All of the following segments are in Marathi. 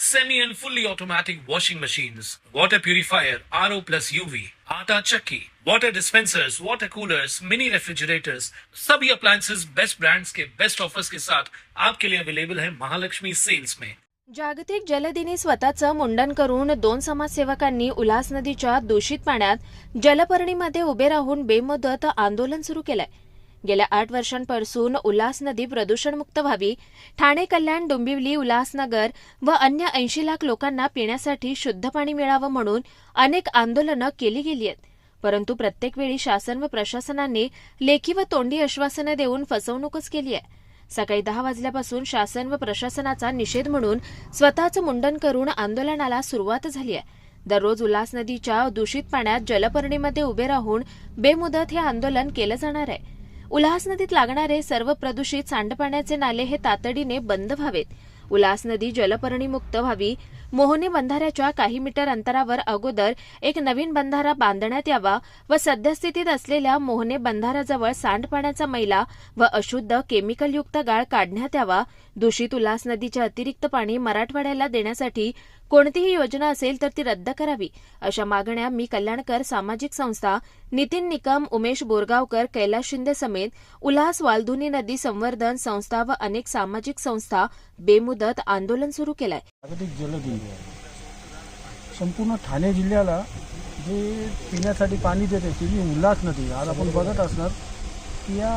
semi and fully automatic washing machines, water purifier, RO plus UV, आटा चक्की, water dispensers, water coolers, mini refrigerators, सभी appliances बेस्ट ब्रांड्स के बेस्ट ऑफर्स के साथ आपके लिए अवेलेबल है महालक्ष्मी सेल्स में। जागतिक जलदिनी स्वतःचं मुंडन करून दोन समाजसेवकांनी उल्हास नदीच्या दूषित पाण्यात जलपर्णीमध्ये उभे राहून बेमुदत आंदोलन सुरू केलंय. गेल्या आठ वर्षांपासून उल्हास नदी प्रदूषणमुक्त व्हावी ठाणे कल्याण डोंबिवली उल्हासनगर व अन्य ऐंशी लाख लोकांना पिण्यासाठी शुद्ध पाणी मिळावं म्हणून अनेक आंदोलनं केली गेली आहेत. परंतु प्रत्येक वेळी शासन व प्रशासनाने लेखी व तोंडी आश्वासनं देऊन फसवणूकच केली आहे. सकाळी दहा वाजल्यापासून शासन व प्रशासनाचा निषेध म्हणून स्वतःचं मुंडन करून आंदोलनाला सुरुवात झाली आहे. दररोज उल्हास नदीच्या दूषित पाण्यात जलपर्णीमध्ये उभे राहून बेमुदत हे आंदोलन केलं जाणार आहे. उल्हास नदीत लागणारे सर्व प्रदूषित सांडपाण्याचे नाले हे तातडीने बंद व्हावेत. उल्हास नदी जलपर्णीमुक्त व्हावी. मोहने बंधाऱ्याच्या काही मीटर अंतरावर अगोदर एक नवीन बंधारा बांधण्यात यावा व सद्यस्थितीत असलेल्या मोहने बंधाऱ्याजवळ सांडपाण्याचा मैला व अशुद्ध केमिकलयुक्त गाळ काढण्यात यावा. दूषित उल्हास नदीचे अतिरिक्त पाणी मराठवाड्याला देण्यासाठी कोणतीही योजना असेल तर ती रद्द करावी. अशा मागण्या मी कल्याणकर सामाजिक संस्था नितीन निकम उमेश बोरगावकर कैलास शिंदे समेत उल्हास वालधुनी नदी संवर्धन संस्था व अनेक सामाजिक संस्था बेमुदत आंदोलन सुरू केलंय. संपूर्ण ठाणे जिल्ह्याला जे पिण्यासाठी पाणी देते ती जी उल्हास नदी आज आपण बघत असणार की या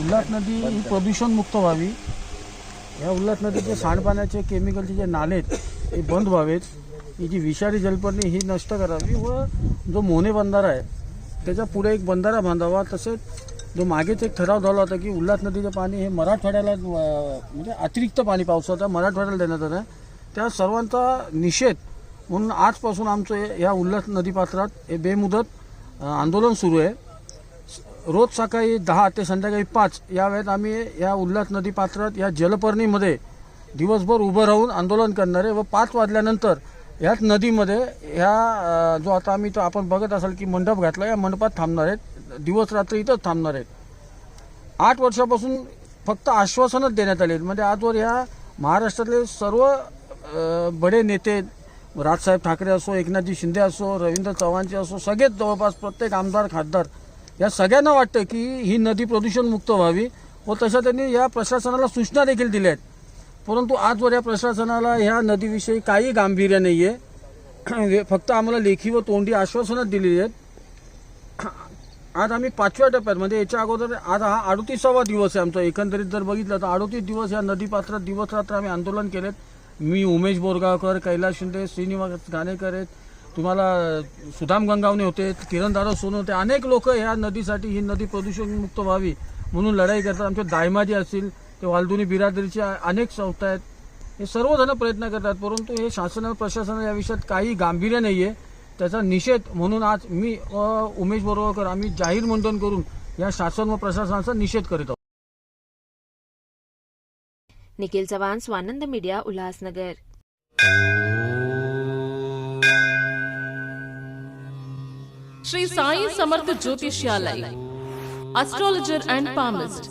उल्हास नदी ही प्रदूषणमुक्त व्हावी. या उल्हास नदीचे सांडपाण्याचे केमिकलचे जे नाले आहेत हे बंद व्हावेत. ही जी विषारी जलपर्णी ही नष्ट करावी व जो मोहने बंधारा आहे त्याच्या पुढे एक बंधारा बांधावा. तसेच जो मागेच एक ठराव झाला होता की उल्हास नदीचे पाणी हे मराठवाड्याला म्हणजे अतिरिक्त पाणी पावसाचा मराठवाड्याला देण्यात येतं त्या सर्वांचा निषेध म्हणून आजपासून आमचं या उल्हास नदीपात्रात हे बेमुदत आंदोलन सुरू आहे. रोज सकाळी दहा ते संध्याकाळी पाच या वेळेत आम्ही या उल्हास नदीपात्रात या जलपर्णीमध्ये दिवसभर उभं राहून आंदोलन करणारे व पाच वाजल्यानंतर ह्याच नदीमध्ये ह्या जो आता आम्ही तो आपण बघत असाल की मंडप घातला या मंडपात थांबणार आहेत. दिवस रात्र इथंच थांबणार आहेत. आठ वर्षापासून फक्त आश्वासनच देण्यात आले म्हणजे आजवर ह्या महाराष्ट्रातले सर्व बडे नेते राजसाहेब ठाकरे असो एकनाथजी शिंदे असो रवींद्र चव्हाणचे असो सगळेच जवळपास प्रत्येक आमदार खासदार या सगळ्यांना वाटतं की ही नदी प्रदूषणमुक्त व्हावी व तशा त्यांनी या प्रशासनाला सूचना देखील दिल्या आहेत. परंतु आजवर या प्रशासनाला ह्या नदीविषयी काही गांभीर्य नाही आहे फक्त आम्हाला लेखी व तोंडी आश्वासनच दिलेली आहेत. आज आम्ही पाचव्या टप्प्यात म्हणजे याच्या अगोदर आज हा अडतीसावा दिवस आहे आमचा. एकंदरीत जर बघितलं तर अडतीस दिवस या नदीपात्रात दिवस रात्र आम्ही आंदोलन केलेत. मी उमेश बोरगावकर कैलास शिंदे श्रीनिवास घाणेकर आहेत. तुम्हाला सुदाम गंगावणे होते किरण दादा सोन होते. अनेक लोक ह्या नदीसाठी ही नदी प्रदूषणमुक्त व्हावी म्हणून लढाई करतात. आमचे दायमाजी असतील ते वालदुनी बिरादरीच्या अनेक संस्था आहेत. हे सर्वजण प्रयत्न करतात परंतु हे शासन प्रशासन या विषयात काही गांभीर्य नाही आहे त्याचा निषेध म्हणून आज मी उमेश बोरगावकर आम्ही जाहीर मंडन करून या शासन व प्रशासनाचा निषेध करीत आहोत. Nikhil Chavan Swanand media Ulhasnagar. Shri Sai Samarth ज्योतिष्यालय astrologer and palmist